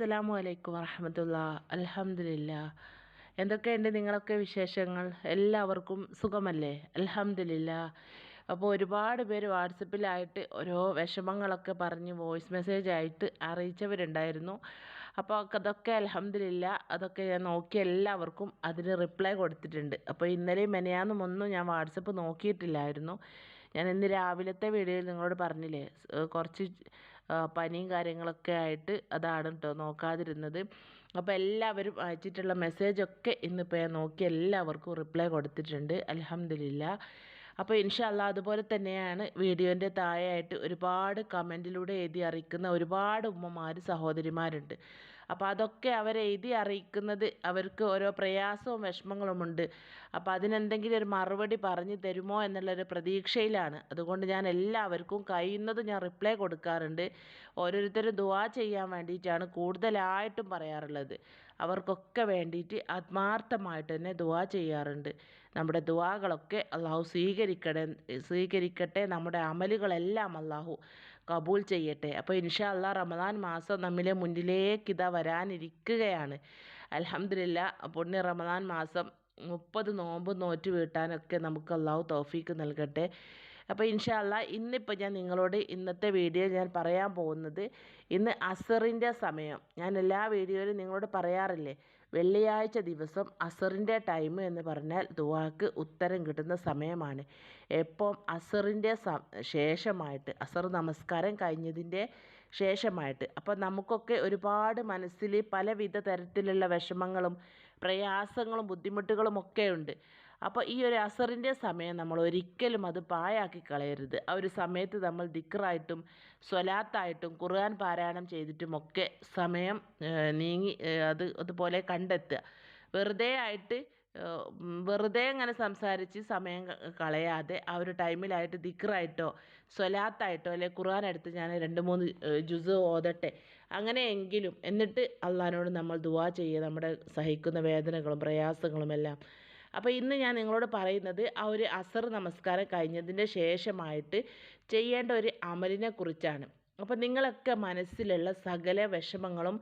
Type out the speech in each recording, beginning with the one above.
അസ്സലാമു അലൈക്കും വറഹമത്തുള്ള. അലഹമില്ല എന്തൊക്കെയുണ്ട് നിങ്ങളൊക്കെ വിശേഷങ്ങൾ? എല്ലാവർക്കും സുഖമല്ലേ? അൽഹംദുലില്ലാ. അപ്പോൾ ഒരുപാട് പേര് വാട്സപ്പിലായിട്ട് ഓരോ വിഷമങ്ങളൊക്കെ പറഞ്ഞ് വോയിസ് മെസ്സേജ് ആയിട്ട് അറിയിച്ചവരുണ്ടായിരുന്നു. അപ്പോൾ അതൊക്കെ അലഹമില്ല അതൊക്കെ ഞാൻ നോക്കി എല്ലാവർക്കും അതിന് റിപ്ലൈ കൊടുത്തിട്ടുണ്ട്. അപ്പോൾ ഇന്നലെയും മെനയാന്നും ഒന്നും ഞാൻ വാട്സപ്പ് നോക്കിയിട്ടില്ലായിരുന്നു. ഞാൻ ഇന്ന് രാവിലത്തെ വീഡിയോയിൽ നിങ്ങളോട് പറഞ്ഞില്ലേ? കുറച്ച് പനിയും കാര്യങ്ങളൊക്കെ ആയിട്ട് അതാണ് കേട്ടോ നോക്കാതിരുന്നത്. അപ്പോൾ എല്ലാവരും അയച്ചിട്ടുള്ള മെസ്സേജൊക്കെ ഇന്നിപ്പോൾ ഞാൻ നോക്കി എല്ലാവർക്കും റിപ്ലൈ കൊടുത്തിട്ടുണ്ട്. അലഹമില്ല അപ്പോൾ ഇൻഷല്ല അതുപോലെ തന്നെയാണ് വീഡിയോന്റെ താഴെയായിട്ട് ഒരുപാട് കമന്റിലൂടെ എഴുതി അറിയിക്കുന്ന ഒരുപാട് ഉമ്മമാർ സഹോദരിമാരുണ്ട്. അപ്പോൾ അതൊക്കെ അവരെ എഴുതി അറിയിക്കുന്നത് അവർക്ക് ഓരോ പ്രയാസവും വിഷമങ്ങളുമുണ്ട് അപ്പോൾ അതിനെന്തെങ്കിലും ഒരു മറുപടി പറഞ്ഞു തരുമോ എന്നുള്ളൊരു പ്രതീക്ഷയിലാണ്. അതുകൊണ്ട് ഞാൻ എല്ലാവർക്കും കഴിയുന്നത് ഞാൻ റിപ്ലൈ കൊടുക്കാറുണ്ട്. ഓരോരുത്തരും ദുവാ ചെയ്യാൻ വേണ്ടിയിട്ടാണ് കൂടുതലായിട്ടും പറയാറുള്ളത്. അവർക്കൊക്കെ വേണ്ടിയിട്ട് ആത്മാർത്ഥമായിട്ട് തന്നെ ദുവാ ചെയ്യാറുണ്ട്. നമ്മുടെ ദുവാകളൊക്കെ അള്ളാഹു സ്വീകരിക്കണേ സ്വീകരിക്കട്ടെ. നമ്മുടെ അമലുകളെല്ലാം അള്ളാഹു കബൂൽ ചെയ്യട്ടെ. അപ്പോൾ ഇൻഷാ അള്ളാഹ് റമദാൻ മാസം നമ്മിലെ മുന്നിലേക്ക് ഇതാ വരാനിരിക്കുകയാണ്. അലഹമില്ല പുണ്യ റമദാൻ മാസം മുപ്പത് നോമ്പ് നോറ്റ് വീട്ടാനൊക്കെ നമുക്ക് അള്ളാഹു തോഫീക്ക് നൽകട്ടെ. അപ്പോൾ ഇൻഷാല്ല ഇന്നിപ്പോൾ ഞാൻ നിങ്ങളോട് ഇന്നത്തെ വീഡിയോ ഞാൻ പറയാൻ പോകുന്നത് ഇന്ന് അസറിന്റെ സമയം. ഞാൻ എല്ലാ വീഡിയോയിലും നിങ്ങളോട് പറയാറില്ലേ വെള്ളിയാഴ്ച ദിവസം അസറിന്റെ ടൈം എന്ന് പറഞ്ഞാൽ ദുവാക്ക് ഉത്തരം കിട്ടുന്ന സമയമാണ്. എപ്പം അസറിന്റെ ശേഷമായിട്ട് അസർ നമസ്കാരം കഴിഞ്ഞതിന്റെ ശേഷമായിട്ട് അപ്പോൾ നമുക്കൊക്കെ ഒരുപാട് മനസ്സിൽ പലവിധ തരത്തിലുള്ള വിഷമങ്ങളും പ്രയാസങ്ങളും ബുദ്ധിമുട്ടുകളും ഒക്കെ ഉണ്ട്. അപ്പോൾ ഈ ഒരു അസറിന്റെ സമയം നമ്മൾ ഒരിക്കലും അത് പായാക്കി കളയരുത്. ആ ഒരു സമയത്ത് നമ്മൾ ദിക്റായിട്ടും സ്വലാത്തായിട്ടും ഖുർആൻ പാരായണം ചെയ്തിട്ടുമൊക്കെ സമയം നീങ്ങി അത് അതുപോലെ കണ്ടെത്തുക. വെറുതെ ആയിട്ട് വെറുതെ അങ്ങനെ സംസാരിച്ച് സമയം കളയാതെ ആ ഒരു ടൈമിലായിട്ട് ദിക്റായിട്ടോ സ്വലാത്തായിട്ടോ അല്ലെ ഖുർആൻ എടുത്ത് ഞാൻ രണ്ട് മൂന്ന് ജുസ് ഓതട്ടെ. അങ്ങനെയെങ്കിലും എന്നിട്ട് അള്ളഹാനോട് നമ്മൾ ദുവാ ചെയ്യുക. നമ്മുടെ സഹിക്കുന്ന വേദനകളും പ്രയാസങ്ങളും എല്ലാം അപ്പോൾ ഇന്ന് ഞാൻ നിങ്ങളോട് പറയുന്നത് ആ ഒരു അസർ നമസ്കാരം കഴിഞ്ഞതിന്റെ ശേഷമായിട്ട് ചെയ്യേണ്ട ഒരു അമലിനെ കുറിച്ചാണ് അപ്പോൾ നിങ്ങളൊക്കെ മനസ്സിലുള്ള സകല വിഷമങ്ങളും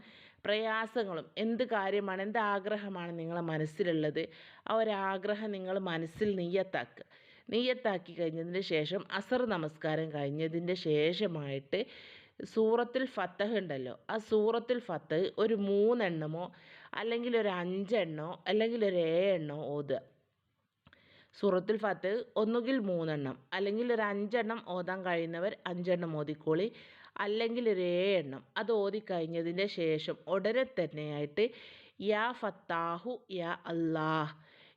പ്രയാസങ്ങളും എന്ത് കാര്യമാണ് എന്ത് ആഗ്രഹമാണ് നിങ്ങളെ മനസ്സിലുള്ളത്? ആ ഒരു ആഗ്രഹം നിങ്ങൾ മനസ്സിൽ നെയ്യത്താക്കുക നെയ്യത്താക്കി കഴിഞ്ഞതിന് ശേഷം അസർ നമസ്കാരം കഴിഞ്ഞതിന്റെ ശേഷമായിട്ട് സൂറത്തിൽ ഫത്തഹ് ഉണ്ടല്ലോ ആ സൂറത്തിൽ ഫത്തഹ് ഒരു മൂന്നെണ്ണമോ അല്ലെങ്കിൽ ഒരു അഞ്ചെണ്ണോ അല്ലെങ്കിൽ ഒരു ഏഴെണ്ണോ ഓതുക സൂറത്തുൽ ഫത്ത് ഒന്നുകിൽ മൂന്നെണ്ണം. അല്ലെങ്കിൽ ഒരു അഞ്ചെണ്ണം ഓതാൻ കഴിയുന്നവർ അഞ്ചെണ്ണം ഓതിക്കോളി. അല്ലെങ്കിൽ ഒരു ഏഴെണ്ണം. അത് ഓതിക്കഴിഞ്ഞതിന്റെ ശേഷം ഉടനെ തന്നെയായിട്ട് യാ ഫത്താഹു യാ അല്ലാഹ്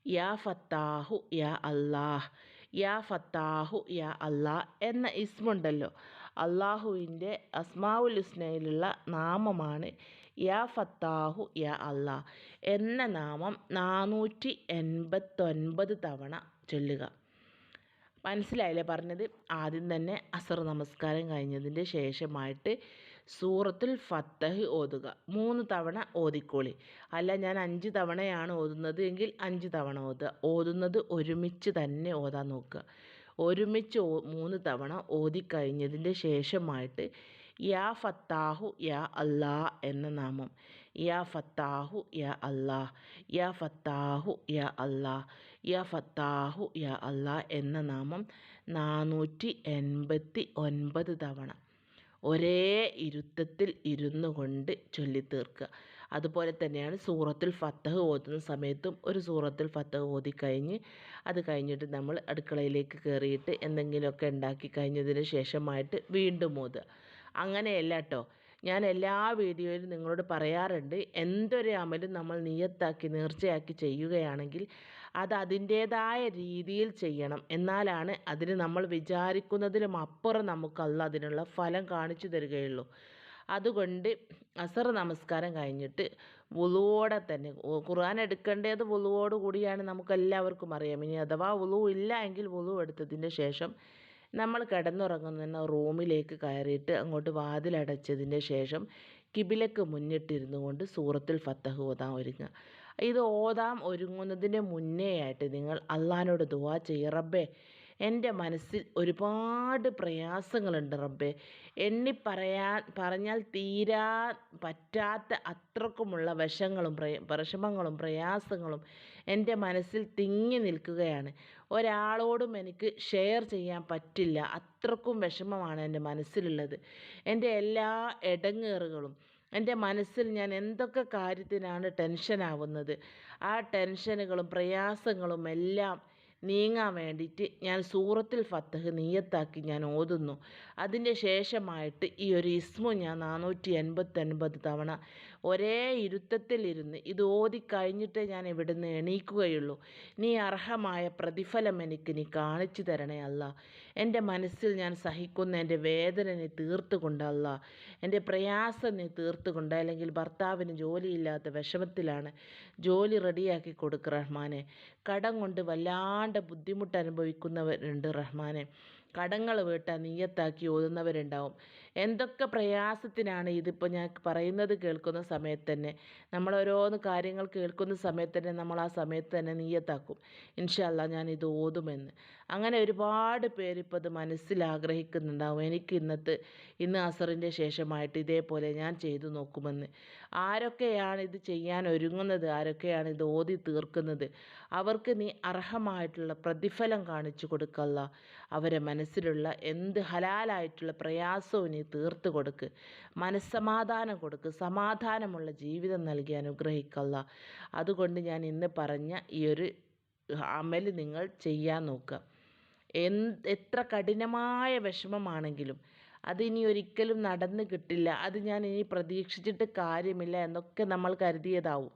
യാ ഫത്താഹു യാ അല്ലാഹ് യാ ഫത്താഹു യാ അല്ലാഹ് എന്ന ഇസ്മുണ്ടല്ലോ. അള്ളാഹുവിന്റെ അസ്മാവുൽ ഹുസ്നയിലുള്ള നാമമാണ് യാ ഫത്താഹു യാ അള്ളാ എന്ന നാമം നാനൂറ്റി എൺപത്തൊൻപത് തവണ ചൊല്ലുക. മനസ്സിലായില്ലേ? പറഞ്ഞത് ആദ്യം തന്നെ അസർ നമസ്കാരം കഴിഞ്ഞതിന്റെ ശേഷമായിട്ട് സൂറത്തുൽ ഫത്തഹ് ഓതുക. മൂന്ന് തവണ ഓതിക്കോളി. അല്ല ഞാൻ അഞ്ച് തവണയാണ് ഓതുന്നത് എങ്കിൽ അഞ്ച് തവണ ഓതുക. ഓതുന്നത് ഒരുമിച്ച് തന്നെ ഓതാൻ നോക്കുക. ഒരുമിച്ച് മൂന്ന് തവണ ഓതിക്കഴിഞ്ഞതിന്റെ ശേഷമായിട്ട് യാ ഫത്താഹു യാ അല്ലാ എന്ന നാമം. യാ ഫത്താഹു യാ അല്ലാ യാ ഫത്താഹു യാ അല്ലാ യാ ഫത്താഹു യാ അല്ലാ എന്ന നാമം നാനൂറ്റി എൺപത്തി ഒൻപത് തവണ. ഒരേ ഇരുത്തത്തിൽ ഇരുന്നു കൊണ്ട് ചൊല്ലിത്തീർക്കുക അതുപോലെ തന്നെയാണ് സൂറത്തിൽ ഫത്തഹ് ഓതുന്ന സമയത്തും ഒരു സൂറത്തിൽ ഫത്തഹ് ഓതിക്കഴിഞ്ഞ് അത് കഴിഞ്ഞിട്ട് നമ്മൾ അടുക്കളയിലേക്ക് കയറിയിട്ട് എന്തെങ്കിലുമൊക്കെ ഉണ്ടാക്കി കഴിഞ്ഞതിന് ശേഷമായിട്ട് വീണ്ടും ഓതുക. അങ്ങനെയല്ല കേട്ടോ ഞാൻ എല്ലാ വീഡിയോയിലും നിങ്ങളോട് പറയാറുണ്ട് എന്തൊരു അമലും നമ്മൾ നിയത്താക്കി നേർച്ചയാക്കി ചെയ്യുകയാണെങ്കിൽ അത് അതിന്റേതായ രീതിയിൽ ചെയ്യണം. എന്നാലാണ് അതിന് നമ്മൾ വിചാരിക്കുന്നതിലും അപ്പുറം നമുക്കല്ല അതിനുള്ള ഫലം കാണിച്ചു തരികയുള്ളൂ. അതുകൊണ്ട് അസർ നമസ്കാരം കഴിഞ്ഞിട്ട് വുളുവോടെ തന്നെ ഖുർആൻ എടുക്കേണ്ടത് വുളുവോട് കൂടിയാണ് നമുക്കെല്ലാവർക്കും അറിയാം. ഇനി അഥവാ വുളു ഇല്ല എങ്കിൽ വുളു എടുത്തതിന്റെ ശേഷം നമ്മൾ കിടന്നുറങ്ങുന്ന റൂമിലേക്ക് കയറിയിട്ട് അങ്ങോട്ട് വാതിലടച്ചതിന്റെ ശേഷം കിബിലക്ക് മുന്നിട്ടിരുന്നു കൊണ്ട് സൂറത്തിൽ ഫത്തഹ് ഓതാം ഒരുങ്ങുക. ഇത് ഓതാം ഒരുങ്ങുന്നതിന് മുന്നേ ആയിട്ട് നിങ്ങൾ അള്ളഹാനോട് ദുവാ ചെയ്യ റബ്ബേ എന്റെ മനസ്സിൽ ഒരുപാട് പ്രയാസങ്ങളുണ്ട് റബ്ബേ. എണ്ണി പറയാൻ പറഞ്ഞാൽ തീരാ പറ്റാത്ത അത്രക്കുമുള്ള വശങ്ങളും പ്രയ വിഷമങ്ങളും പ്രയാസങ്ങളും എന്റെ മനസ്സിൽ തിങ്ങി നിൽക്കുകയാണ്. ഒരാളോടും എനിക്ക് ഷെയർ ചെയ്യാൻ പറ്റില്ല. അത്രക്കും വിഷമമാണ് എന്റെ മനസ്സിലുള്ളത്. എന്റെ എല്ലാ ഇടങ്ങേറുകളും എന്റെ മനസ്സിൽ ഞാൻ എന്തൊക്കെ കാര്യത്തിനാണ് ടെൻഷനാവുന്നത് ആ ടെൻഷനുകളും പ്രയാസങ്ങളും എല്ലാം നീങ്ങാൻ വേണ്ടിയിട്ട് ഞാൻ സൂറത്തിൽ ഫത്തഹ് നീയത്താക്കി ഞാൻ ഓതുന്നു. അതിന്റെ ശേഷമായിട്ട് ഈ ഒരു ഇസ്മു ഞാൻ നാനൂറ്റി എൺപത്തൊൻപത് തവണ ഒരേ ഇരുത്തത്തിലിരുന്ന് ഇത് ഓതി കഴിഞ്ഞിട്ടേ ഞാൻ ഇവിടുന്ന് എണീക്കുകയുള്ളൂ. നീ അർഹമായ പ്രതിഫലം എനിക്ക് നീ കാണിച്ചു തരണേ അല്ല. എന്റെ മനസ്സിൽ ഞാൻ സഹിക്കുന്ന എന്റെ വേദന നീ തീർത്തുകൊണ്ട് എന്റെ പ്രയാസം നീ തീർത്തുകൊണ്ട് അല്ലെങ്കിൽ ഭർത്താവിന് ജോലിയില്ലാത്ത വിഷമത്തിലാണ് ജോലി റെഡിയാക്കി കൊടുക്കുക റഹ്മാനെ. കടം കൊണ്ട് വല്ലാണ്ട് ബുദ്ധിമുട്ട് അനുഭവിക്കുന്നവരുണ്ട് റഹ്മാനെ. കടങ്ങൾ വീട്ടാൻ നീയത്താക്കി ഓതുന്നവരുണ്ടാവും. എന്തൊക്കെ പ്രയാസത്തിനാണ് ഇതിപ്പോൾ ഞാൻ പറയുന്നത് കേൾക്കുന്ന സമയത്ത് തന്നെ. നമ്മൾ ഓരോന്ന് കാര്യങ്ങൾ കേൾക്കുന്ന സമയത്ത് തന്നെ നമ്മൾ ആ സമയത്ത് തന്നെ നീയത്താക്കും. ഇൻഷല്ല ഞാൻ ഇത് ഓതുമെന്ന്. അങ്ങനെ ഒരുപാട് പേരിപ്പോൾ അത് മനസ്സിൽ ആഗ്രഹിക്കുന്നുണ്ടാവും എനിക്ക് ഇന്നത്തെ ഇന്ന് അസറിന്റെ ശേഷമായിട്ട് ഇതേപോലെ ഞാൻ ചെയ്തു നോക്കുമെന്ന്. ആരൊക്കെയാണ് ഇത് ചെയ്യാൻ ഒരുങ്ങുന്നത്? ആരൊക്കെയാണ് ഇത് ഓതി തീർക്കുന്നത്? അവർക്ക് നീ അർഹമായിട്ടുള്ള പ്രതിഫലം കാണിച്ചു കൊടുക്കല്ല. അവരെ മനസ്സിലുള്ള എന്ത് ഹലാലായിട്ടുള്ള പ്രയാസവും നീ തീർത്ത് കൊടുക്ക്. മനസ്സമാധാനം കൊടുക്ക്. സമാധാനമുള്ള ജീവിതം നൽകി അനുഗ്രഹിക്കല്ല. അതുകൊണ്ട് ഞാൻ ഇന്ന് പറഞ്ഞ ഈ ഒരു അമൽ നിങ്ങൾ ചെയ്യാൻ നോക്കുക. എത്ര കഠിനമായ വിഷമമാണെങ്കിലും അതിനി ഒരിക്കലും നടന്ന് കിട്ടില്ല. അത് ഞാൻ ഇനി പ്രതീക്ഷിച്ചിട്ട് കാര്യമില്ല എന്നൊക്കെ നമ്മൾ കരുതിയതാവും.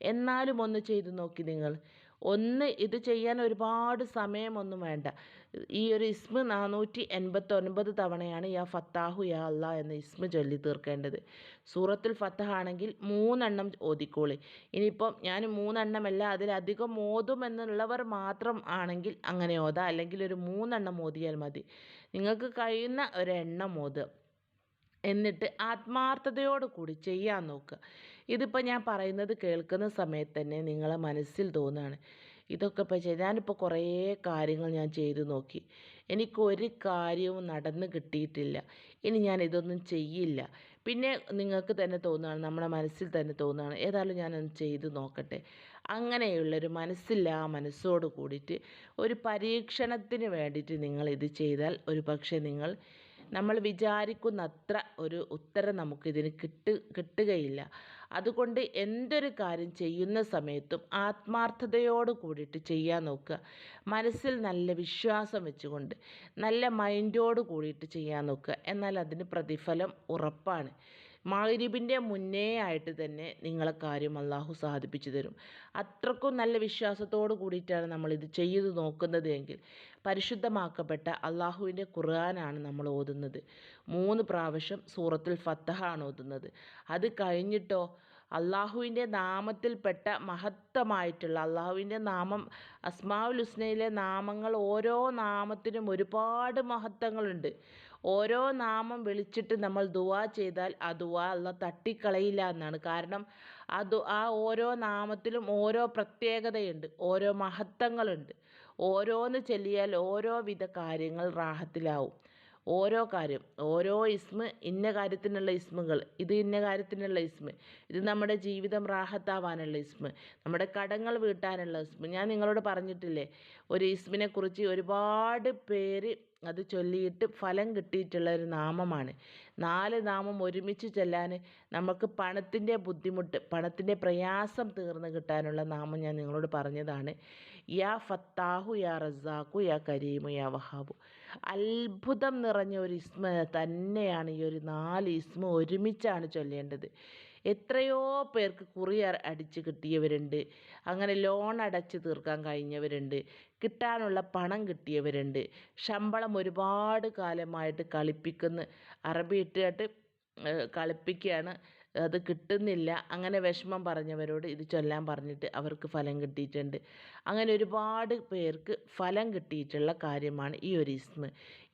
എന്നാലും ഒന്ന് ചെയ്തു നോക്കി നിങ്ങൾ. ഒന്ന് ഇത് ചെയ്യാൻ ഒരുപാട് സമയമൊന്നും വേണ്ട. ഈ ഒരു ഇസ്മ നാനൂറ്റി എൺപത്തൊൻപത് തവണയാണ് യാ ഫത്താഹു യാ അല്ല എന്ന ഇസ്മ ചൊല്ലി തീർക്കേണ്ടത്. സൂറത്തിൽ ഫത്തഹ ആണെങ്കിൽ മൂന്നെണ്ണം ഓതിക്കോളി. ഇനിയിപ്പം ഞാൻ മൂന്നെണ്ണമല്ല അതിലധികം ഓതുമെന്നുള്ളവർ മാത്രം ആണെങ്കിൽ അങ്ങനെ ഓതാം. അല്ലെങ്കിൽ ഒരു മൂന്നെണ്ണം ഓതിയാൽ മതി. നിങ്ങൾക്ക് കഴിയുന്ന ഒരെണ്ണം ഓതുക. എന്നിട്ട് ആത്മാർത്ഥതയോടു കൂടി ചെയ്യാൻ നോക്കുക. ഇതിപ്പോൾ ഞാൻ പറയുന്നത് കേൾക്കുന്ന സമയത്ത് തന്നെ നിങ്ങളെ മനസ്സിൽ തോന്നുകയാണ് ഇതൊക്കെ ഇപ്പോൾ ചെയ്ത് ഞാനിപ്പോൾ കുറേ കാര്യങ്ങൾ ഞാൻ ചെയ്തു നോക്കി. എനിക്കൊരു കാര്യവും നടന്ന് കിട്ടിയിട്ടില്ല. ഇനി ഞാൻ ഇതൊന്നും ചെയ്യില്ല. പിന്നെ നിങ്ങൾക്ക് തന്നെ തോന്നുകയാണ് നമ്മുടെ മനസ്സിൽ തന്നെ തോന്നുകയാണ് ഏതായാലും ഞാനൊന്ന് ചെയ്ത് നോക്കട്ടെ. അങ്ങനെയുള്ളൊരു മനസ്സില്ല ആ മനസ്സോട് കൂടിയിട്ട് ഒരു പരീക്ഷണത്തിന് വേണ്ടിയിട്ട് നിങ്ങൾ ഇത് ചെയ്താൽ ഒരു പക്ഷേ നിങ്ങൾ നമ്മൾ വിചാരിക്കുന്നത്ര ഒരു ഉത്തരം നമുക്കിതിന് കിട്ട് കിട്ടുകയില്ല. അതുകൊണ്ട് എന്തൊരു കാര്യം ചെയ്യുന്ന സമയത്തും ആത്മാർത്ഥതയോട് കൂടിയിട്ട് ചെയ്യാൻ നോക്കുക. മനസ്സിൽ നല്ല വിശ്വാസം വെച്ചുകൊണ്ട് നല്ല മൈൻഡോട് കൂടിയിട്ട് ചെയ്യാൻ നോക്കുക. എന്നാൽ അതിന് പ്രതിഫലം ഉറപ്പാണ്. മഗ്രിബിന്റെ മുന്നേ ആയിട്ട് തന്നെ നിങ്ങളെ കാര്യം അള്ളാഹു സാധിപ്പിച്ചു തരും. അത്രക്കും നല്ല വിശ്വാസത്തോട് കൂടിയിട്ടാണ് നമ്മളിത് ചെയ്തു നോക്കുന്നത് എങ്കിൽ പരിശുദ്ധമാക്കപ്പെട്ട അള്ളാഹുവിന്റെ ഖുർആനാണ് നമ്മൾ ഓതുന്നത്. മൂന്ന് പ്രാവശ്യം സൂറത്തുൽ ഫത്തഹാണ് ഓതുന്നത്. അത് കഴിഞ്ഞിട്ടോ അള്ളാഹുവിന്റെ നാമത്തിൽപ്പെട്ട മഹത്തമായിട്ടുള്ള അള്ളാഹുവിന്റെ നാമം അസ്മാവുൽ ഹുസ്നയിലെ നാമങ്ങൾ ഓരോ നാമത്തിനും ഒരുപാട് മഹത്വങ്ങളുണ്ട്. ഓരോ നാമം വിളിച്ചിട്ട് നമ്മൾ ദുവാ ചെയ്താൽ ആ ദുവാ അല്ല തട്ടിക്കളയില്ല എന്നാണ്. കാരണം ആ ആ ഓരോ നാമത്തിലും ഓരോ പ്രത്യേകതയുണ്ട് ഓരോ മഹത്വങ്ങളുണ്ട്. ഓരോന്ന് ചൊല്ലിയാൽ ഓരോ വിധ കാര്യങ്ങൾ റാഹത്തിലാവും. ഓരോ കാര്യം ഓരോ ഇസ്മ ഇന്ന കാര്യത്തിനുള്ള ഇസ്മുകൾ ഇത് ഇന്ന കാര്യത്തിനുള്ള ഇസ്മ ഇത് നമ്മുടെ ജീവിതം റാഹത്താവാനുള്ള ഇസ്മ നമ്മുടെ കടങ്ങൾ വീട്ടാനുള്ള ഇസ്മ. ഞാൻ നിങ്ങളോട് പറഞ്ഞിട്ടില്ലേ ഒരു ഇസ്മിനെ കുറിച്ച് ഒരുപാട് പേര് അത് ചൊല്ലിയിട്ട് ഫലം കിട്ടിയിട്ടുള്ള ഒരു നാമമാണ്. നാല് നാമം ഒരുമിച്ച് ചൊല്ലാൻ നമുക്ക് പണത്തിന്റെ ബുദ്ധിമുട്ട് പണത്തിന്റെ പ്രയാസം തീർന്ന് കിട്ടാനുള്ള നാമം ഞാൻ നിങ്ങളോട് പറഞ്ഞതാണ്. യാ ഫത്താഹു യാ റസാഖു യാ കരീമു യാ വഹാബു. അത്ഭുതം നിറഞ്ഞ ഒരു ഇസ്മ തന്നെയാണ് ഈ ഒരു നാല് ഇസ്മ ഒരുമിച്ചാണ് ചൊല്ലേണ്ടത്. എത്രയോ പേർക്ക് കുറി അടിച്ച് കിട്ടിയവരുണ്ട്. അങ്ങനെ ലോൺ അടച്ച് തീർക്കാൻ കഴിഞ്ഞവരുണ്ട്. കിട്ടാനുള്ള പണം കിട്ടിയവരുണ്ട്. ശമ്പളം ഒരുപാട് കാലമായിട്ട് കളിപ്പിക്കുന്ന അറബി ഇട്ടിട്ട് കളിപ്പിക്കുകയാണ് അത് കിട്ടുന്നില്ല. അങ്ങനെ വിഷമം പറഞ്ഞവരോട് ഇത് ചൊല്ലാൻ പറഞ്ഞിട്ട് അവർക്ക് ഫലം കിട്ടിയിട്ടുണ്ട്. അങ്ങനെ ഒരുപാട് പേർക്ക് ഫലം കിട്ടിയിട്ടുള്ള കാര്യമാണ് ഈ ഒരു ഇസ്മ.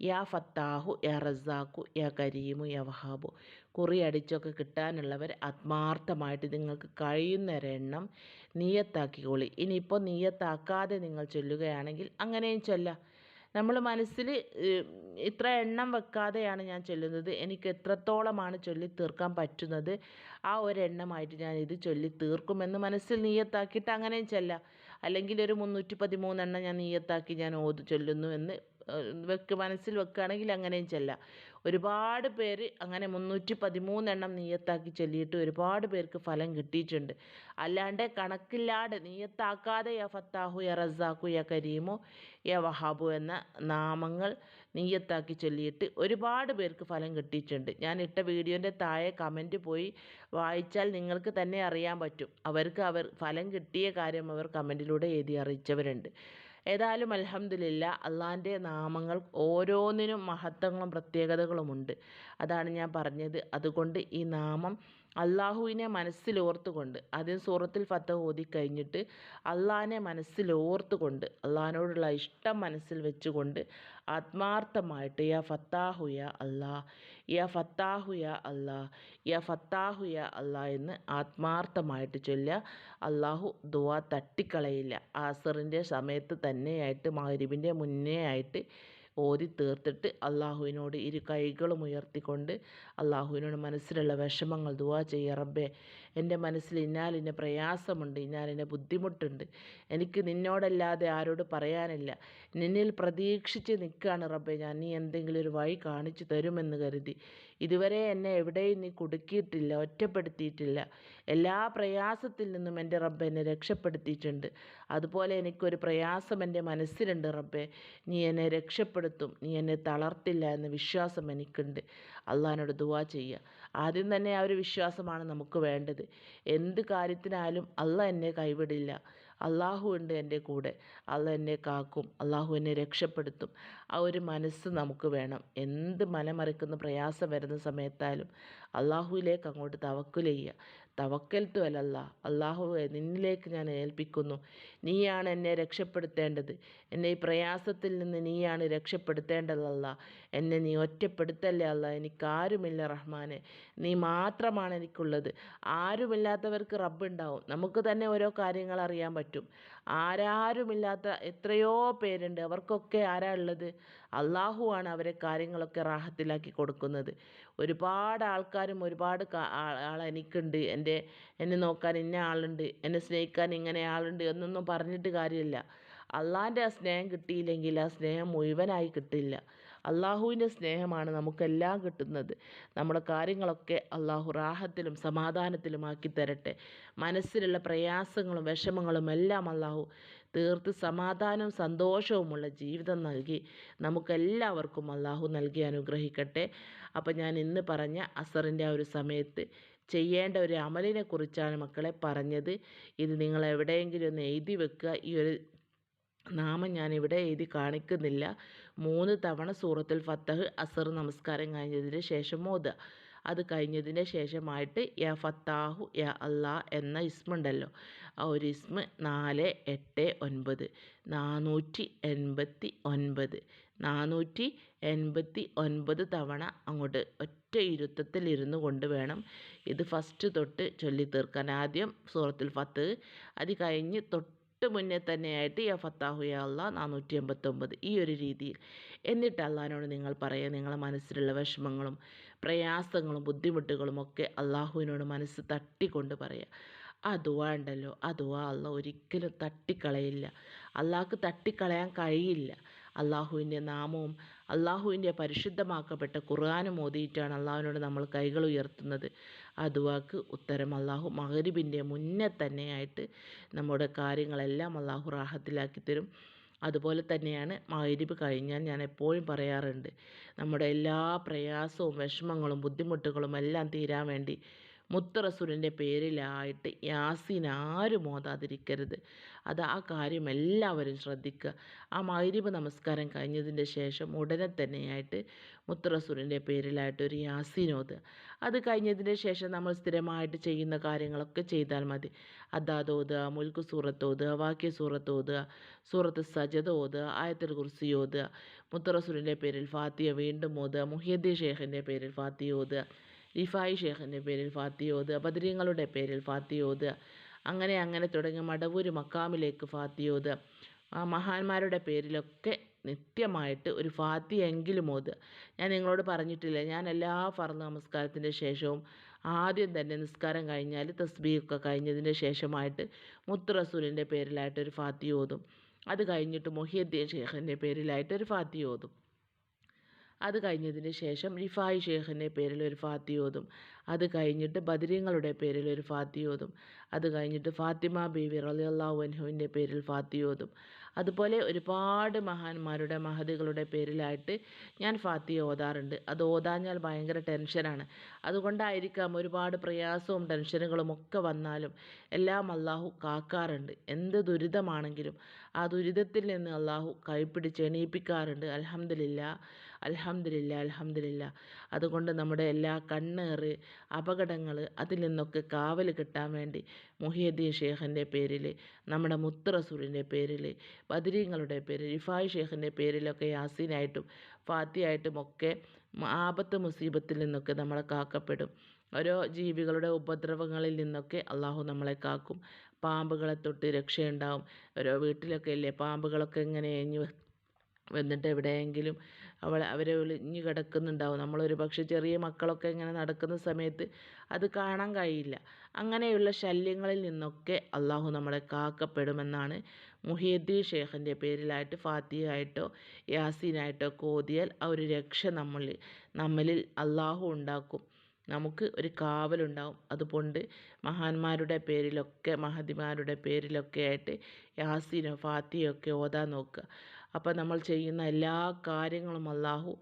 യാ ഫത്താഹു യാ റസാഖു യാ കരീമു യാ വഹാബു. കുറി അടിച്ചൊക്കെ കിട്ടാനുള്ളവർ ആത്മാർത്ഥമായിട്ട് നിങ്ങൾക്ക് കഴിയുന്നൊരെണ്ണം നീയത്താക്കിക്കോളി. ഇനിയിപ്പോൾ നീയത്താക്കാതെ നിങ്ങൾ ചൊല്ലുകയാണെങ്കിൽ അങ്ങനെയും ചൊല്ലാം. നമ്മൾ മനസ്സിൽ ഇത്ര എണ്ണം വെക്കാതെയാണ് ഞാൻ ചൊല്ലുന്നത്. എനിക്ക് എത്രത്തോളമാണ് ചൊല്ലി തീർക്കാൻ പറ്റുന്നത്? ആ ഒരെണ്ണമായിട്ട് ഞാൻ ഇത് ചൊല്ലി തീർക്കുമെന്ന് മനസ്സിൽ നീയത്താക്കിയിട്ട് അങ്ങനെയും ചെല്ലാം. അല്ലെങ്കിൽ ഒരു മുന്നൂറ്റി പതിമൂന്നെണ്ണം ഞാൻ നീയത്താക്കി ഞാൻ ഓത് ചൊല്ലുന്നു എന്ന് വെക്ക് മനസ്സിൽ വെക്കുകയാണെങ്കിൽ അങ്ങനെയും ചെല്ലാം. ഒരുപാട് പേര് അങ്ങനെ മുന്നൂറ്റി പതിമൂന്നെണ്ണം നീയത്താക്കി ചൊല്ലിയിട്ട് ഒരുപാട് പേർക്ക് ഫലം കിട്ടിയിട്ടുണ്ട്. അല്ലാണ്ട് കണക്കില്ലാതെ നീയത്താക്കാതെ യാ ഫത്താഹു യ റസാഖു യ കരീമു യ വഹാബു എന്ന നാമങ്ങൾ നീയത്താക്കി ചൊല്ലിയിട്ട് ഒരുപാട് പേർക്ക് ഫലം കിട്ടിയിട്ടുണ്ട്. ഞാൻ ഇട്ട വീഡിയോന്റെ താഴെ കമന്റ് പോയി വായിച്ചാൽ നിങ്ങൾക്ക് തന്നെ അറിയാൻ പറ്റും. അവർക്ക് അവർ ഫലം കിട്ടിയ കാര്യം അവർ കമന്റിലൂടെ എഴുതി അറിയിച്ചവരുണ്ട്. ഏതായാലും അലഹമില്ല അള്ളാന്റെ നാമങ്ങൾ ഓരോന്നിനും മഹത്വങ്ങളും പ്രത്യേകതകളുമുണ്ട് അതാണ് ഞാൻ പറഞ്ഞത്. അതുകൊണ്ട് ഈ നാമം അള്ളാഹുവിനെ മനസ്സിലോർത്തുകൊണ്ട് ആദ്യം സൂറത്തിൽ ഫത്ത ഓതി കഴിഞ്ഞിട്ട് അള്ളാഹിനെ മനസ്സിലോർത്തുകൊണ്ട് അള്ളാഹിനോടുള്ള ഇഷ്ടം മനസ്സിൽ വെച്ചുകൊണ്ട് ആത്മാർത്ഥമായിട്ട് യാ ഫത്താഹു യാ അല്ലാ യാ ഫത്താഹു യാ അല്ലാ യാ ഫത്താഹു യാ അല്ലാ എന്ന് ആത്മാർത്ഥമായിട്ട് ചൊല്ലുക. അള്ളാഹു ദുവാ തട്ടിക്കളയില്ല. ആസറിന്റെ സമയത്ത് തന്നെയായിട്ട് മഹരിബിന്റെ മുന്നേ ആയിട്ട് ഓതി തീർത്തിട്ട് അള്ളാഹുവിനോട് ഇരു കൈകളും ഉയർത്തിക്കൊണ്ട് അള്ളാഹുവിനോട് മനസ്സിലുള്ള വിഷമങ്ങൾ ദുവാ ചെയ്യുക. റബ്ബേ എന്റെ മനസ്സിൽ ഇന്നാലിന്ന പ്രയാസമുണ്ട് ഇന്നാലിന് ബുദ്ധിമുട്ടുണ്ട്. എനിക്ക് നിന്നോടല്ലാതെ ആരോട് പറയാനില്ല. നിന്നിൽ പ്രതീക്ഷിച്ച് നിൽക്കുകയാണ് റബ്ബെ ഞാൻ നീ എന്തെങ്കിലും ഒരു വഴി കാണിച്ചു തരുമെന്ന് കരുതി. ഇതുവരെ എന്നെ എവിടെയും നീ കുടുക്കിയിട്ടില്ല ഒറ്റപ്പെടുത്തിയിട്ടില്ല. എല്ലാ പ്രയാസത്തിൽ നിന്നും എന്റെ റബ്ബ് എന്നെ രക്ഷപ്പെടുത്തിയിട്ടുണ്ട്. അതുപോലെ എനിക്കൊരു പ്രയാസം എന്റെ മനസ്സിലുണ്ട് റബ്ബെ. നീ എന്നെ രക്ഷപ്പെടുത്തും നീ എന്നെ തളർത്തില്ല എന്ന വിശ്വാസം എനിക്കുണ്ട്. അള്ളഹാനോട് ദുവാ ചെയ്യുക. ആദ്യം തന്നെ ആ ഒരു വിശ്വാസമാണ് നമുക്ക് വേണ്ടത്. എന്ത് കാര്യത്തിനായാലും അല്ല എന്നെ കൈവിടില്ല. അള്ളാഹു ഉണ്ട് എന്റെ കൂടെ. അല്ല എന്നെ കാക്കും. അള്ളാഹു എന്നെ രക്ഷപ്പെടുത്തും. ആ ഒരു മനസ്സ് നമുക്ക് വേണം. എന്ത് മനമറിക്കുന്ന പ്രയാസം വരുന്ന സമയത്തായാലും അള്ളാഹുവിലേക്ക് അങ്ങോട്ട് തവക്കുൽ ചെയ്യുക. തവക്കൽത്തു അലല്ല അള്ളാഹുവെ നിന്നിലേക്ക് ഞാൻ ഏൽപ്പിക്കുന്നു. നീയാണ് എന്നെ രക്ഷപ്പെടുത്തേണ്ടത്. എന്നെ ഈ പ്രയാസത്തിൽ നിന്ന് നീയാണ് രക്ഷപ്പെടുത്തേണ്ടതല്ല. എന്നെ നീ ഒറ്റപ്പെടുത്തല്ലേ അല്ല. എനിക്കാരുമില്ല റഹ്മാനെ. നീ മാത്രമാണ് എനിക്കുള്ളത്. ആരുമില്ലാത്തവർക്ക് റബ്ബുണ്ടാവും നമുക്ക് തന്നെ ഓരോ കാര്യങ്ങൾ അറിയാൻ പറ്റും. ആരാരുമില്ലാത്ത എത്രയോ പേരുണ്ട്. അവർക്കൊക്കെ ആരാ ഉള്ളത്? അള്ളാഹുവാണ് അവരെ കാര്യങ്ങളൊക്കെ റാഹത്തിലാക്കി കൊടുക്കുന്നത്. ഒരുപാട് ആൾക്കാരും ഒരുപാട് ആൾ എനിക്കുണ്ട്. എന്റെ എന്നെ നോക്കാൻ ഇന്ന ആളുണ്ട്. എന്നെ സ്നേഹിക്കാൻ ഇങ്ങനെ ആളുണ്ട് എന്നൊന്നും പറഞ്ഞിട്ട് കാര്യമില്ല. അള്ളാന്റെ ആ സ്നേഹം കിട്ടിയില്ലെങ്കിൽ ആ സ്നേഹം മുഴുവനായി കിട്ടില്ല. അള്ളാഹുവിന്റെ സ്നേഹമാണ് നമുക്കെല്ലാം കിട്ടുന്നത്. നമ്മുടെ കാര്യങ്ങളൊക്കെ അള്ളാഹു റാഹത്തിലും സമാധാനത്തിലും ആക്കി തരട്ടെ. മനസ്സിലുള്ള പ്രയാസങ്ങളും വിഷമങ്ങളും എല്ലാം അള്ളാഹു തീർത്ത് സമാധാനവും സന്തോഷവുമുള്ള ജീവിതം നൽകി നമുക്കെല്ലാവർക്കും അള്ളാഹു നൽകി അനുഗ്രഹിക്കട്ടെ. അപ്പോൾ ഞാൻ ഇന്ന് പറഞ്ഞ അസറിന്റെ ആ ഒരു സമയത്ത് ചെയ്യേണ്ട ഒരു അമലിനെ കുറിച്ചാണ് മക്കളെ പറഞ്ഞത്. ഇത് നിങ്ങൾ എവിടെയെങ്കിലും ഒന്ന് എഴുതി വെക്കുക. ഈ ഒരു നാമം ഞാനിവിടെ എഴുതി കാണിക്കുന്നില്ല. മൂന്ന് തവണ സൂറത്തുൽ ഫത്തഹ് അസർ നമസ്കാരം കഴിഞ്ഞതിന് ശേഷം ഓതുക അത് കഴിഞ്ഞതിന് ശേഷമായിട്ട് യ ഫത്താഹു യ അള്ളാ എന്ന ഇസ്മുണ്ടല്ലോ. ആ ഒരു ഇസ്മ നാല് എട്ട് ഒൻപത്. നാനൂറ്റി എൺപത്തി ഒൻപത്. നാനൂറ്റി എൺപത്തി ഒൻപത് തവണ അങ്ങോട്ട് ഒറ്റ ഇരുത്തത്തിൽ ഇരുന്ന് കൊണ്ട് വേണം ഇത് ഫസ്റ്റ് തൊട്ട് ചൊല്ലി തീർക്കാൻ ആദ്യം സൂറത്തുൽ ഫത്ത് അത് കഴിഞ്ഞ് തൊട്ട് തൊട്ട് മുന്നേ തന്നെയായിട്ട് യാ ഫത്താഹു യാ അള്ളാ നാനൂറ്റി എൺപത്തൊമ്പത് ഈ ഒരു രീതിയിൽ. എന്നിട്ട് അള്ളാഹിനോട് നിങ്ങൾ പറയുക നിങ്ങളെ മനസ്സിലുള്ള വിഷമങ്ങളും പ്രയാസങ്ങളും ബുദ്ധിമുട്ടുകളും ഒക്കെ അള്ളാഹുവിനോട് മനസ്സ് തട്ടിക്കൊണ്ട് പറയുക. ആ ഉണ്ടല്ലോ ആ ദുവ അല്ല ഒരിക്കലും തട്ടിക്കളയില്ല. അള്ളാഹ്ക്ക് തട്ടിക്കളയാൻ കഴിയില്ല. അള്ളാഹുവിന്റെ നാമവും അള്ളാഹുവിന്റെ പരിശുദ്ധമാക്കപ്പെട്ട ഖുർആാനും ഓതിയിട്ടാണ് അള്ളാഹുവിനോട് നമ്മൾ കൈകൾ ഉയർത്തുന്നത്. ആ ദുവാക്ക് ഉത്തരം അള്ളാഹു മഹരിബിന്റെ മുന്നേ തന്നെയായിട്ട് നമ്മുടെ കാര്യങ്ങളെല്ലാം അള്ളാഹു റാഹത്തിലാക്കി തരും. അതുപോലെ തന്നെയാണ് മഹരിബ് കഴിഞ്ഞാൽ ഞാൻ എപ്പോഴും പറയാറുണ്ട്. നമ്മുടെ എല്ലാ പ്രയാസവും വിഷമങ്ങളും ബുദ്ധിമുട്ടുകളും എല്ലാം തീരാൻ വേണ്ടി മുത്ത് റസൂലിന്റെ പേരിലായിട്ട് യാസിൻ ആരും ഓതാതിരിക്കരുത് അത് ആ കാര്യം എല്ലാവരും ശ്രദ്ധിക്കുക. ആ മഗ്‌രിബ് നമസ്കാരം കഴിഞ്ഞതിന്റെ ശേഷം ഉടനെ തന്നെയായിട്ട് മുത്ത് റസൂലിന്റെ പേരിലായിട്ട് ഒരു യാസീൻ ഓതുക. അത് കഴിഞ്ഞതിന്റെ ശേഷം നമ്മൾ സ്ഥിരമായിട്ട് ചെയ്യുന്ന കാര്യങ്ങളൊക്കെ ചെയ്താൽ മതി. അദാദ് ഓതുക മുൽക്ക് സൂറത്ത് ഓതുക വാക്യ സൂറത്ത് ഓതുക സൂറത്ത് സജദ് ഓതുക ആയത്തിൽ കുർസി ഓതുക. മുത്ത് റസൂലിന്റെ പേരിൽ ഫാത്തിയ വീണ്ടും ഓതുക. മുഹിയദ്ദീൻ ഷേഖിന്റെ പേരിൽ ഫാത്തിയ ഓതുക. റിഫായി ഷേഖിന്റെ പേരിൽ ഫാത്തി ഓതുക ബദരീങ്ങളുടെ പേരിൽ ഫാത്തി ഓതുക അങ്ങനെ അങ്ങനെ തുടങ്ങി മടവൂര് മക്കാമിലേക്ക് ഫാത്തി ഓതുക. ആ മഹാന്മാരുടെ പേരിലൊക്കെ നിത്യമായിട്ട് ഒരു ഫാത്തി എങ്കിലും ഓതുക. ഞാൻ നിങ്ങളോട് പറഞ്ഞിട്ടില്ല ഞാൻ എല്ലാ ഫർദ് നമസ്കാരത്തിന്റെ ശേഷവും ആദ്യം തന്നെ നിസ്കാരം കഴിഞ്ഞാൽ തസ്ബീഹൊക്കെ കഴിഞ്ഞതിന്റെ ശേഷമായിട്ട് മുത്ത് റസൂലിന്റെ പേരിലായിട്ട് ഒരു ഫാത്തി ഓതും. അത് കഴിഞ്ഞിട്ട് മൊഹിയുദ്ദീൻ ഷേഖിന്റെ പേരിലായിട്ട് ഒരു ഫാത്തി ഓതും. അത് കഴിഞ്ഞതിന് ശേഷം റിഫായി ഷേഖിന്റെ പേരിൽ ഒരു ഫാത്തി ഓതും. അത് കഴിഞ്ഞിട്ട് ബദരീങ്ങളുടെ പേരിൽ ഒരു ഫാത്തി ഓതും. അത് കഴിഞ്ഞിട്ട് ഫാത്തിമ ബീവി റളിയല്ലാഹു വൻഹുവിന്റെ പേരിൽ ഫാത്തി ഓതും. അതുപോലെ ഒരുപാട് മഹാന്മാരുടെ മഹതികളുടെ പേരിലായിട്ട് ഞാൻ ഫാത്തി ഓതാറുണ്ട്. അത് ഓതാഞ്ഞാൽ ഭയങ്കര ടെൻഷനാണ്. അതുകൊണ്ടായിരിക്കാം ഒരുപാട് പ്രയാസവും ടെൻഷനുകളും ഒക്കെ വന്നാലും എല്ലാം അള്ളാഹു കാക്കാറുണ്ട്. എന്ത് ദുരിതമാണെങ്കിലും ആ ദുരിതത്തിൽ നിന്ന് അള്ളാഹു കൈപ്പിടിച്ച് എണീപ്പിക്കാറുണ്ട്. അൽഹംദുലില്ല അൽഹംദുലില്ല അലഹമില്ല അതുകൊണ്ട് നമ്മുടെ എല്ലാ കണ്ണേറ് അപകടങ്ങൾ അതിൽ നിന്നൊക്കെ കാവൽ കിട്ടാൻ വേണ്ടി മുഹിയദ്ദീൻ ഷേഖിന്റെ പേരിൽ നമ്മുടെ മുത്ത് റസൂലിന്റെ പേരിൽ ബദരീങ്ങളുടെ പേരിൽ റിഫായ് ഷേഖിന്റെ പേരിലൊക്കെ യാസീനായിട്ടും ഫാത്തിയായിട്ടും ഒക്കെ ആപത്ത് മുസീബത്തിൽ നിന്നൊക്കെ നമ്മളെ കാക്കപ്പെടും. ഓരോ ജീവികളുടെ ഉപദ്രവങ്ങളിൽ നിന്നൊക്കെ അള്ളാഹു നമ്മളെ കാക്കും. പാമ്പുകളെ തൊട്ട് രക്ഷയുണ്ടാവും. ഓരോ വീട്ടിലൊക്കെ ഇല്ലേ പാമ്പുകളൊക്കെ ഇങ്ങനെ എഞ്ഞു വന്നിട്ട് എവിടെയെങ്കിലും അവൾ അവരെ ഒളിഞ്ഞു കിടക്കുന്നുണ്ടാവും. നമ്മളൊരു പക്ഷേ ചെറിയ മക്കളൊക്കെ ഇങ്ങനെ നടക്കുന്ന സമയത്ത് അത് കാണാൻ കഴിയില്ല. അങ്ങനെയുള്ള ശല്യങ്ങളിൽ നിന്നൊക്കെ അള്ളാഹു നമ്മളെ കാക്കപ്പെടുമെന്നാണ് മുഹിയദ്ദീൻ ഷേഖിന്റെ പേരിലായിട്ട് ഫാത്തിയായിട്ടോ യാസീനായിട്ടോ കോതിയാൽ ആ ഒരു രക്ഷ നമ്മളിൽ നമ്മളിൽ അള്ളാഹു ഉണ്ടാക്കും. നമുക്ക് ഒരു കാവലുണ്ടാവും. അതുകൊണ്ട് മഹാന്മാരുടെ പേരിലൊക്കെ മഹതിമാരുടെ പേരിലൊക്കെ ആയിട്ട് യാസീനോ ഫാത്തിയോ ഒക്കെ ഓതാൻ നോക്കുക. അപ്പോൾ നമ്മൾ ചെയ്യുന്ന എല്ലാ കാര്യങ്ങളും അള്ളാഹു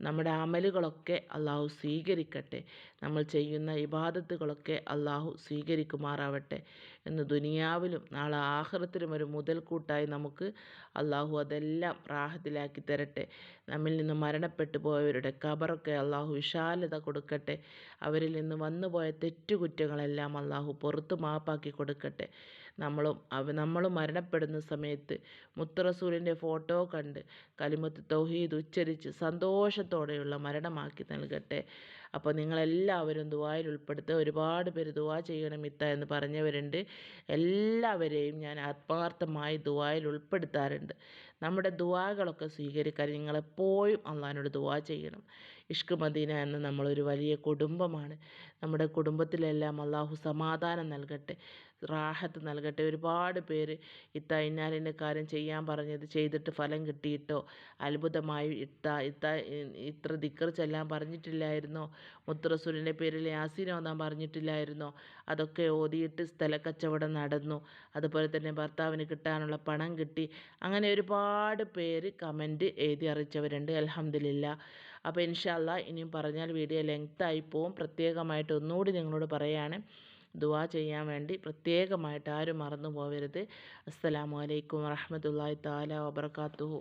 നമ്മുടെ അമലുകളൊക്കെ അള്ളാഹു സ്വീകരിക്കട്ടെ. നമ്മൾ ചെയ്യുന്ന ഇബാദത്തുകളൊക്കെ അള്ളാഹു സ്വീകരിക്കുമാറാവട്ടെ എന്ന് ദുനിയാവിലും നാളെ ആഹ്റത്തിലും ഒരു മുതൽക്കൂട്ടായി നമുക്ക് അള്ളാഹു അതെല്ലാം റാഹത്തിലാക്കി തരട്ടെ. നമ്മിൽ നിന്ന് മരണപ്പെട്ടു പോയവരുടെ കബറൊക്കെ അള്ളാഹു വിശാലത കൊടുക്കട്ടെ. അവരിൽ നിന്ന് വന്നുപോയ തെറ്റുകുറ്റങ്ങളെല്ലാം അള്ളാഹു പുറത്ത് മാപ്പാക്കി കൊടുക്കട്ടെ. നമ്മളും അവ നമ്മളും മരണപ്പെടുന്ന സമയത്ത് മുത്തറസൂലിന്റെ ഫോട്ടോ കണ്ട് കലിമത്ത് തൗഹീദ് ഉച്ചരിച്ച് സന്തോഷത്തോടെയുള്ള മരണമാക്കി നൽകട്ടെ. അപ്പോൾ നിങ്ങളെല്ലാവരും ദുവായിൽ ഉൾപ്പെടുത്തുക ഒരുപാട് പേര് ദുവാ ചെയ്യണം ഇത്ത എന്ന് പറഞ്ഞവരുണ്ട്. എല്ലാവരെയും ഞാൻ ആത്മാർത്ഥമായി ദുവായിൽ ഉൾപ്പെടുത്താറുണ്ട്. നമ്മുടെ ദുവാകളൊക്കെ സ്വീകരിക്കാൻ നിങ്ങളെപ്പോഴും അള്ളഹാനോട് ദുവാ ചെയ്യണം. ഇഷ്ക് മദീന എന്ന നമ്മളൊരു വലിയ കുടുംബമാണ്. നമ്മുടെ കുടുംബത്തിലെല്ലാം അള്ളാഹു സമാധാനം നൽകട്ടെ. റാഹത്ത് നൽകട്ടെ. ഒരുപാട് പേര് ഇത്ത കാര്യം ചെയ്യാൻ പറഞ്ഞത് ചെയ്തിട്ട് ഫലം കിട്ടിയിട്ടോ? അത്ഭുതമായി ഇത്ത ഇത്ത ഇത്ര ദിക്കർ ചെല്ലാൻ പറഞ്ഞിട്ടില്ലായിരുന്നോ? മുത്തുറസൂലിന്റെ പേരിൽ യാസീൻ ഓതാൻ പറഞ്ഞിട്ടില്ലായിരുന്നോ? അതൊക്കെ ഓതിയിട്ട് സ്ഥലക്കച്ചവടം നടന്നു. അതുപോലെ തന്നെ ഭർത്താവിന് കിട്ടാനുള്ള പണം കിട്ടി. അങ്ങനെ ഒരുപാട് പേര് കമന്റ് എഴുതി അറിയിച്ചവരുണ്ട്. അലഹമില്ല അപ്പോൾ ഇൻഷാല്ല ഇനിയും പറഞ്ഞാൽ വീഡിയോ ലെങ്ത്തായി പോവും. പ്രത്യേകമായിട്ട് ഒന്നുകൂടി നിങ്ങളോട് പറയുകയാണ് ദുവാ ചെയ്യാൻ വേണ്ടി പ്രത്യേകമായിട്ട് ആരും മറന്നു പോകരുത് അസ്സലാമു അലൈക്കും വറഹമത്തല്ലാഹി താല വബർക്കാത്തുഹു